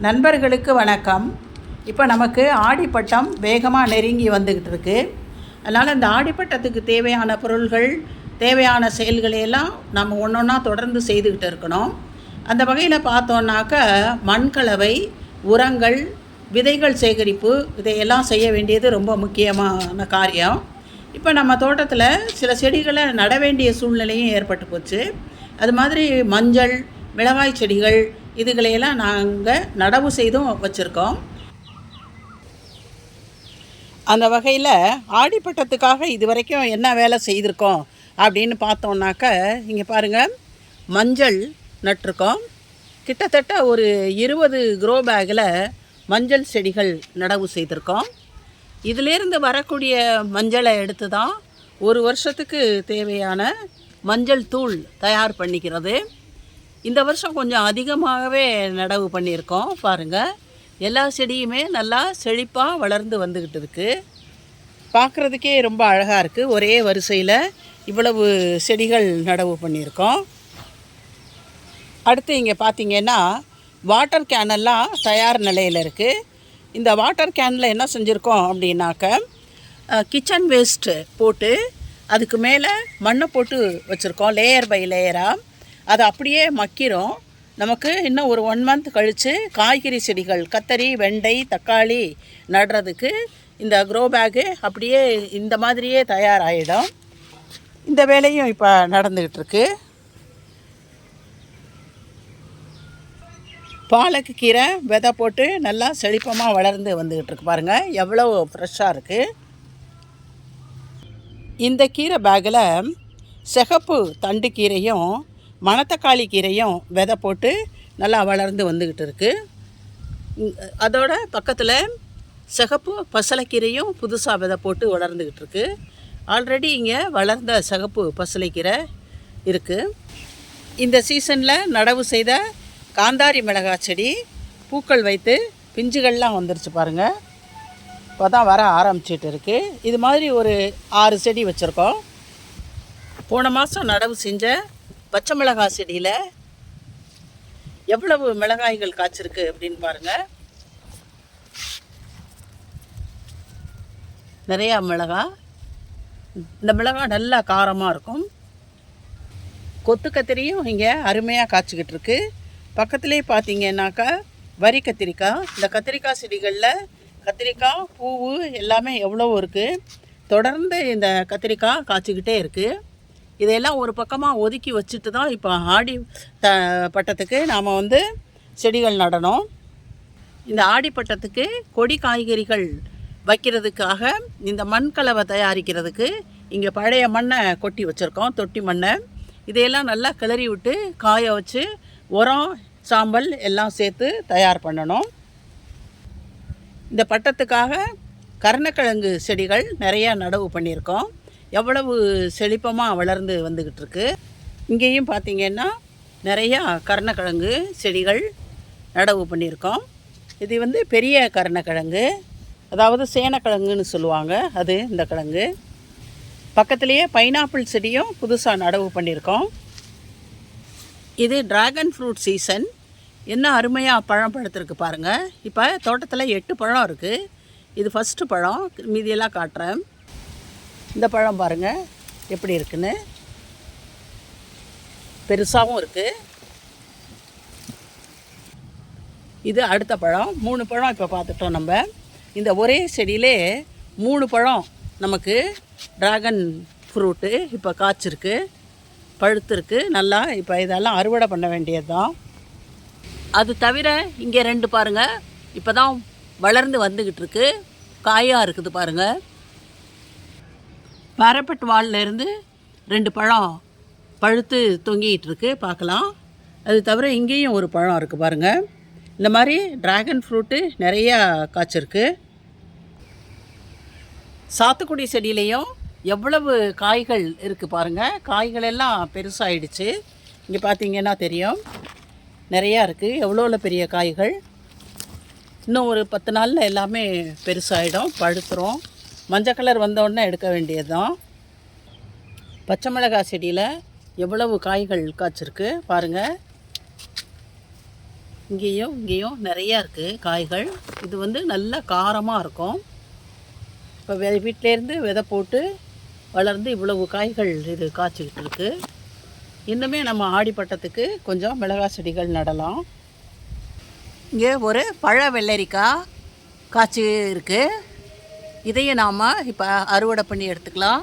நண்பர்களுக்கு வணக்கம். இப்போ நமக்கு ஆடிப்பட்டம் வேகமாக நெருங்கி வந்துக்கிட்டு இருக்கு. அதனால் இந்த ஆடிப்பட்டத்துக்கு தேவையான பொருள்கள் தேவையான செயல்களை எல்லாம் நம்ம ஒன்று ஒன்றா தொடர்ந்து செய்துக்கிட்டு இருக்கணும். அந்த வகையில் பார்த்தோன்னாக்க மண்கலவை உரங்கள் விதைகள் சேகரிப்பு இதையெல்லாம் செய்ய வேண்டியது ரொம்ப முக்கியமான காரியம். இப்போ நம்ம தோட்டத்தில் சில செடிகளை நட வேண்டிய சூழ்நிலையும் ஏற்பட்டு போச்சு. அது மாதிரி மஞ்சள் மிளகாய் செடிகள் இதுகளையெல்லாம் நாங்கள் நடவு செய்தும் வச்சுருக்கோம். அந்த வகையில் ஆடிப்பட்டத்துக்காக இது வரைக்கும் என்ன வேலை செய்திருக்கோம் அப்படின்னு பார்த்தோன்னாக்க இங்கே பாருங்கள் மஞ்சள் நட்டிருக்கோம். கிட்டத்தட்ட ஒரு இருபது க்ரோ பேக்கில் மஞ்சள் செடிகள் நடவு செய்திருக்கோம். இதிலேருந்து வரக்கூடிய மஞ்சளை எடுத்து தான் ஒரு வருஷத்துக்கு தேவையான மஞ்சள் தூள் தயார் பண்ணிக்கிறது. இந்த வருஷம் கொஞ்சம் அதிகமாகவே நடவு பண்ணியிருக்கோம் பாருங்கள் எல்லா செடியுமே நல்லா செழிப்பாக வளர்ந்து வந்துக்கிட்டு இருக்குது பார்க்குறதுக்கே ரொம்ப அழகாக இருக்குது ஒரே வரிசையில் இவ்வளவு செடிகள் நடவு பண்ணியிருக்கோம். அடுத்து இங்கே பார்த்தீங்கன்னா வாட்டர் கேனெல்லாம் தயார் நிலையில் இருக்குது இந்த வாட்டர் கேனில் என்ன செஞ்சுருக்கோம் அப்படின்னாக்க கிச்சன் வேஸ்ட்டு போட்டு அதுக்கு மேலே மண்ணை போட்டு வச்சுருக்கோம் லேயர் பை லேயராக அது அப்படியே மக்கிரும். நமக்கு இன்னும் ஒரு ஒன் மந்த் கழித்து காய்கறி செடிகள் கத்தரி வெண்டை தக்காளி நடுறதுக்கு இந்த க்ரோ பேக்கு அப்படியே இந்த மாதிரியே தயாராகிடும் இந்த வேலையும் இப்போ நடந்துக்கிட்டு இருக்கு பாலக்கு கீரை விதை போட்டு நல்லா செழிப்பமாக வளர்ந்து வந்துக்கிட்டு இருக்கு பாருங்கள் எவ்வளோ ஃப்ரெஷ்ஷாக இருக்குது இந்த கீரை பேக்கில் சிகப்பு தண்டு கீரையும் மணத்தக்காளி கீரையும் விதை போட்டு நல்லா வளர்ந்து வந்துக்கிட்டு இருக்குது அதோட பக்கத்தில் சிகப்பு பசலைக்கீரையும் புதுசாக விதை போட்டு வளர்ந்துக்கிட்டு இருக்கு. ஆல்ரெடி இங்கே வளர்ந்த சிகப்பு பசலைக்கீரை இருக்குது இந்த சீசனில் நடவு செய்த காந்தாரி மிளகாய் செடி பூக்கள் வைத்து பிஞ்சுகள்லாம் வந்துருச்சு பாருங்கள் இப்போ தான் வர ஆரம்பிச்சிட்டு இருக்குது இது மாதிரி ஒரு ஆறு செடி வச்சுருக்கோம். போன மாதம் நடவு செஞ்ச பச்சை மிளகாய் செடியில் எவ்வளவு மிளகாய்கள் காய்ச்சிருக்கு அப்படின்னு பாருங்கள் நிறையா மிளகாய் இந்த மிளகாய் நல்லா காரமாக இருக்கும். கொத்து கத்திரியும் இங்கே அருமையாக காய்ச்சிக்கிட்டு இருக்கு. பக்கத்துலேயே பார்த்தீங்கன்னாக்கா வரி கத்திரிக்காய். இந்த கத்திரிக்காய் செடிகளில் கத்திரிக்காய் பூவு எல்லாமே எவ்வளோ இருக்குது தொடர்ந்து இந்த கத்திரிக்காய் காய்ச்சிக்கிட்டே இருக்குது இதையெல்லாம் ஒரு பக்கமாக ஒதுக்கி வச்சுட்டு தான் இப்போ ஆடி த பட்டத்துக்கு நாம் வந்து செடிகள் நடணும். இந்த ஆடிப்பட்டத்துக்கு கொடி காய்கறிகள் வைக்கிறதுக்காக இந்த மண்கலவை தயாரிக்கிறதுக்கு இங்கே பழைய மண்ணை கொட்டி வச்சுருக்கோம் தொட்டி மண்ணை. இதையெல்லாம் நல்லா கிளறி விட்டு காய வச்சு உரம் சாம்பல் எல்லாம் சேர்த்து தயார் பண்ணணும். இந்த பட்டத்துக்காக கருணக்கிழங்கு செடிகள் நிறையா நடவு பண்ணியிருக்கோம். எவ்வளவு செழிப்பமாக வளர்ந்து வந்துக்கிட்டு இருக்கு இங்கேயும் பார்த்திங்கன்னா நிறையா கருணக்கிழங்கு செடிகள் நடவு பண்ணியிருக்கோம். இது வந்து பெரிய கருணக்கிழங்கு. அதாவது சேனக்கிழங்குன்னு சொல்லுவாங்க அது இந்த கிழங்கு. பக்கத்துலேயே பைனாப்பிள் செடியும் புதுசாக நடவு பண்ணியிருக்கோம். இது டிராகன் ஃப்ரூட் சீசன். என்ன அருமையாக பழம் பழுத்திருக்கு பாருங்கள் இப்போ தோட்டத்தில் எட்டு பழம் இருக்குது இது ஃபஸ்ட்டு பழம். மீதியெல்லாம் காட்டுறேன். இந்த பழம் பாருங்கள் எப்படி இருக்குன்னு. பெருசாகவும் இருக்குது இது அடுத்த பழம். மூணு பழம் இப்போ பார்த்துட்டோம் நம்ம. இந்த ஒரே செடியிலே மூணு பழம் நமக்கு டிராகன் ஃப்ரூட்டு இப்போ காய்ச்சிருக்கு. பழுத்திருக்கு நல்லா இப்போ இதெல்லாம் அறுவடை பண்ண வேண்டியது தான் அது தவிர இங்கே ரெண்டு பாருங்கள் இப்போ தான் வளர்ந்து வந்துக்கிட்டு இருக்கு. காயாக இருக்குது பாருங்கள் பாரப்பட் வாழ்லேருந்து ரெண்டு பழம் பழுத்து தொங்கிட்டு இருக்கு பார்க்கலாம். அது தவிர இங்கேயும் ஒரு பழம் இருக்குது பாருங்கள் இந்த மாதிரி ட்ராகன் ஃப்ரூட்டு நிறையா காய்ச்சிருக்கு. சாத்துக்குடி செடியிலையும் எவ்வளவு காய்கள் இருக்குது பாருங்கள் காய்கள் எல்லாம் பெருசாகிடுச்சு இங்கே பார்த்தீங்கன்னா தெரியும். நிறையா இருக்குது எவ்வளோ பெரிய காய்கள்? இன்னும் ஒரு பத்து நாளில் எல்லாமே பெருசாகிடும் பழுத்துரும். மஞ்சள் கலர் வந்தோடனே எடுக்க வேண்டியது தான் பச்சை மிளகாய் செடியில் எவ்வளவு காய்கள் காய்ச்சிருக்கு பாருங்கள் இங்கேயும் இங்கேயும் நிறையா இருக்குது காய்கள். இது வந்து நல்லா காரமாக இருக்கும். இப்போ வெ வீட்டிலேருந்து விதை போட்டு வளர்ந்து இவ்வளவு காய்கள் இது காய்ச்சிக்கிட்டு இருக்கு. இன்னுமே நம்ம ஆடிப்பட்டத்துக்கு கொஞ்சம் மிளகாய் செடிகள் நடலாம். இங்கே ஒரு பழ வெள்ளரிக்காய் காய்ச்சி இருக்குது இதையே நாம் இப்போ அறுவடை பண்ணி எடுத்துக்கலாம்.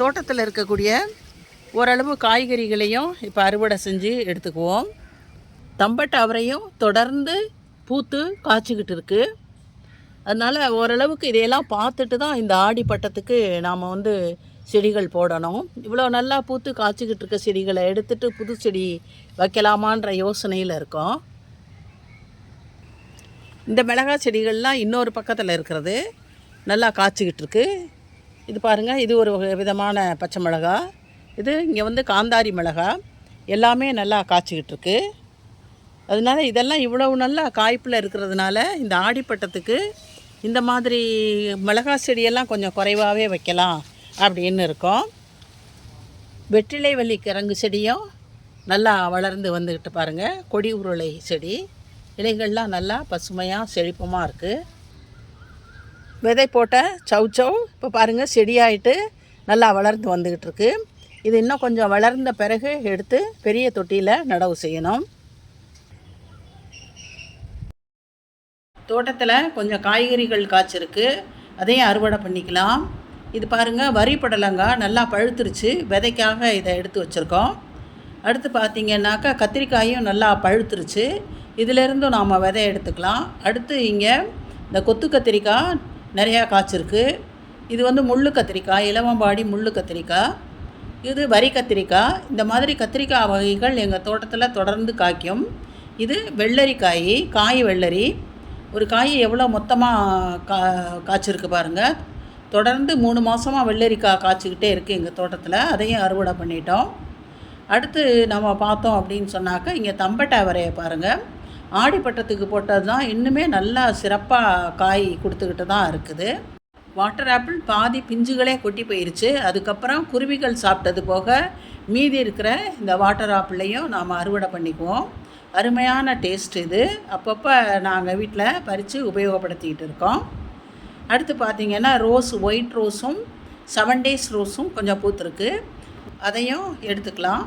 தோட்டத்தில் இருக்கக்கூடிய ஓரளவு காய்கறிகளையும் இப்போ அறுவடை செஞ்சு எடுத்துக்குவோம். தம்பட்ட அவரையும் தொடர்ந்து பூத்து காய்ச்சிக்கிட்டு இருக்குது அதனால் ஓரளவுக்கு இதையெல்லாம் பார்த்துட்டு தான் இந்த ஆடி பட்டத்துக்கு நாம் வந்து செடிகள் போடணும். இவ்வளோ நல்லா பூத்து காய்ச்சிக்கிட்டு இருக்க செடிகளை எடுத்துட்டு புது செடி வைக்கலாமான்ற யோசனையில் இருக்கோம். இந்த மிளகாய் செடிகள்லாம் இன்னொரு பக்கத்தில் இருக்கிறது. நல்லா காய்ச்சிக்கிட்டு இருக்கு இது பாருங்கள் இது ஒரு விதமான பச்சை மிளகா. இது இங்கே வந்து காந்தாரி மிளகா. எல்லாமே நல்லா காய்ச்சிக்கிட்டு இருக்கு அதனால இதெல்லாம் இவ்வளவு நல்லா காய்ப்பில் இருக்கிறதுனால இந்த ஆடிப்பட்டத்துக்கு இந்த மாதிரி மிளகா செடியெல்லாம் கொஞ்சம் குறைவாகவே வைக்கலாம் அப்படின்னு இருக்கோம். வெற்றிலை வள்ளி கிழங்கு செடியும் நல்லா வளர்ந்து வந்துக்கிட்டு பாருங்கள் கொடி உருளை செடி. இலைகள்லாம் நல்லா பசுமையாக செழிப்பமாக இருக்குது விதை போட்ட சவு இப்போ பாருங்கள் செடியாயிட்டு நல்லா வளர்ந்து வந்துக்கிட்டு இருக்கு இது இன்னும் கொஞ்சம் வளர்ந்த பிறகு எடுத்து பெரிய தொட்டியில் நடவு செய்யணும். தோட்டத்தில் கொஞ்சம் காய்கறிகள் காய்ச்சிருக்கு. அதையும் அறுவடை பண்ணிக்கலாம். இது பாருங்கள் வரி படலங்காய் நல்லா பழுத்துருச்சு. விதைக்காக இதை எடுத்து வச்சுருக்கோம். அடுத்து பார்த்திங்கன்னாக்கா கத்திரிக்காயும் நல்லா பழுத்துருச்சு. இதிலேருந்தும் நாம் விதை எடுத்துக்கலாம். அடுத்து இங்கே இந்த கொத்து கத்திரிக்காய் நிறையா காய்ச்சிருக்கு. இது வந்து முள்ளு கத்திரிக்காய் இளவம்பாடி முள்ளு கத்திரிக்காய் இது வரி கத்திரிக்காய். இந்த மாதிரி கத்திரிக்காய் வகைகள் எங்கள் தோட்டத்தில் தொடர்ந்து காய்க்கும். இது வெள்ளரிக்காய் காய் வெள்ளரி. ஒரு காய் எவ்வளோ மொத்தமாக கா காய்ச்சிருக்கு பாருங்கள் தொடர்ந்து மூணு மாதமாக வெள்ளரிக்காய் காய்ச்சிக்கிட்டே இருக்குது எங்கள் தோட்டத்தில். அதையும் அறுவடை பண்ணிட்டோம். அடுத்து நம்ம பார்த்தோம் அப்படின்னு சொன்னாக்கா இங்கே தம்பட்டை வரைய பாருங்கள் ஆடிப்பட்டத்துக்கு போட்டது தான் இன்னுமே நல்லா சிறப்பாக காய் கொடுத்துக்கிட்டு தான் இருக்குது. வாட்டர் ஆப்பிள் பாதி பிஞ்சுகளே கொட்டி போயிருச்சு. அதுக்கப்புறம் குருவிகள் சாப்பிட்டது போக மீதி இருக்கிற இந்த வாட்டர் ஆப்பிளையும் நாம் அறுவடை பண்ணிக்குவோம். அருமையான டேஸ்ட் இது. அப்பப்போ நாங்கள் வீட்டில் பறித்து உபயோகப்படுத்திக்கிட்டு இருக்கோம். அடுத்து பார்த்திங்கன்னா ரோஸ் ஒயிட் ரோஸும் செவன் டேஸ் ரோஸும் கொஞ்சம் பூத்துருக்கு. அதையும் எடுத்துக்கலாம்.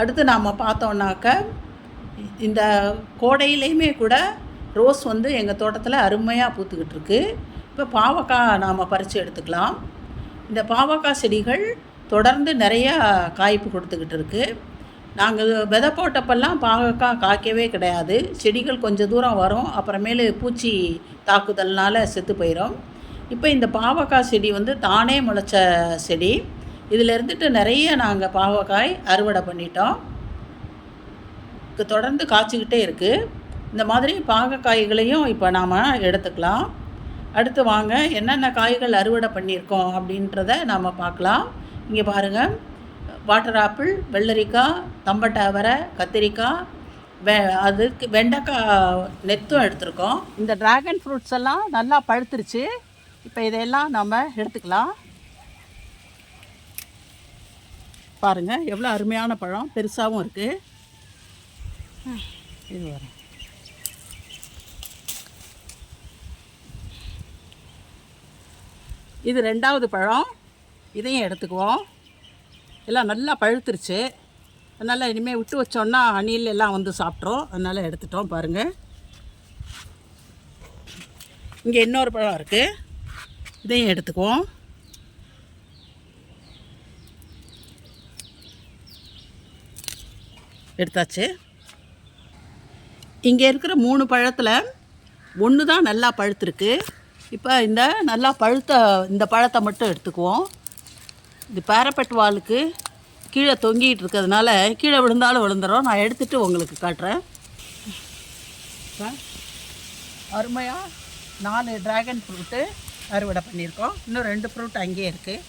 அடுத்து நாம் பார்த்தோன்னாக்க இந்த கோடையிலையுமே கூட ரோஸ் வந்து எங்கள் தோட்டத்தில் அருமையாக பூத்துக்கிட்டு இருக்கு இப்போ பாவக்காய் நாம் பறித்து எடுத்துக்கலாம். இந்த பாவக்காய் செடிகள் தொடர்ந்து நிறையா காய்ப்பு கொடுத்துக்கிட்டு இருக்குது நாங்கள் விதை போட்டப்பெல்லாம் பாவக்காய் காய்க்கவே கிடையாது. செடிகள் கொஞ்சம் தூரம் வரும். அப்புறமேலு பூச்சி தாக்குதல்னால் செத்து போயிடும் இப்போ இந்த பாவக்காய் செடி வந்து தானே முளைச்ச செடி. இதில் இருந்துட்டு நிறைய நாங்கள் பாவக்காய் அறுவடை பண்ணிட்டோம். தொடர்ந்து காய்ச்சிக்கிட்டே இருக்குது இந்த மாதிரி பாகக்காய்களையும் இப்போ நாம் எடுத்துக்கலாம். அடுத்து வாங்க என்னென்ன காய்கள் அறுவடை பண்ணியிருக்கோம் அப்படின்றத நாம் பார்க்கலாம். இங்கே பாருங்கள் வாட்டர் ஆப்பிள் வெள்ளரிக்காய் தம்பட்டை அவரை கத்திரிக்காய் வெ அதுக்கு வெண்டைக்காய் நெத்தும் எடுத்திருக்கோம். இந்த ட்ராகன் ஃப்ரூட்ஸ் எல்லாம் நல்லா பழுத்துருச்சு. இப்போ இதையெல்லாம் நம்ம எடுத்துக்கலாம். பாருங்கள் எவ்வளோ அருமையான பழம். பெருசாகவும் இருக்குது இது வரேன் இது ரெண்டாவது பழம். இதையும் எடுத்துக்குவோம். எல்லாம் நல்லா பழுத்துருச்சு. அதனால் இனிமேல் விட்டு வச்சோன்னா அணில் எல்லாம் வந்து சாப்பிட்றோம் அதனால் எடுத்துட்டோம் பாருங்கள் இங்கே இன்னொரு பழம் இருக்குது இதையும் எடுத்துக்குவோம். எடுத்தாச்சு. இங்கே இருக்கிற மூணு பழத்தில் ஒன்று தான் நல்லா பழுத்துருக்கு. இப்போ இந்த நல்லா பழுத்த இந்த பழத்தை மட்டும் எடுத்துக்குவோம். இது பேரப்பட் வாலுக்கு கீழே தொங்கிட்டு இருக்கிறதுனால கீழே விழுந்தாலும் விழுந்துடும் நான் எடுத்துகிட்டு உங்களுக்கு காட்டுறேன். அருமையாக நாலு ட்ராகன் ஃப்ரூட்டு அறுவடை பண்ணியிருக்கோம். இன்னும் ரெண்டு ஃப்ரூட் அங்கேயே இருக்குது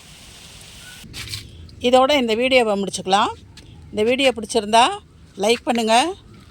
இதோட இந்த வீடியோவை முடிச்சுக்கலாம். இந்த வீடியோ பிடிச்சிருந்தா லைக் பண்ணுங்கள்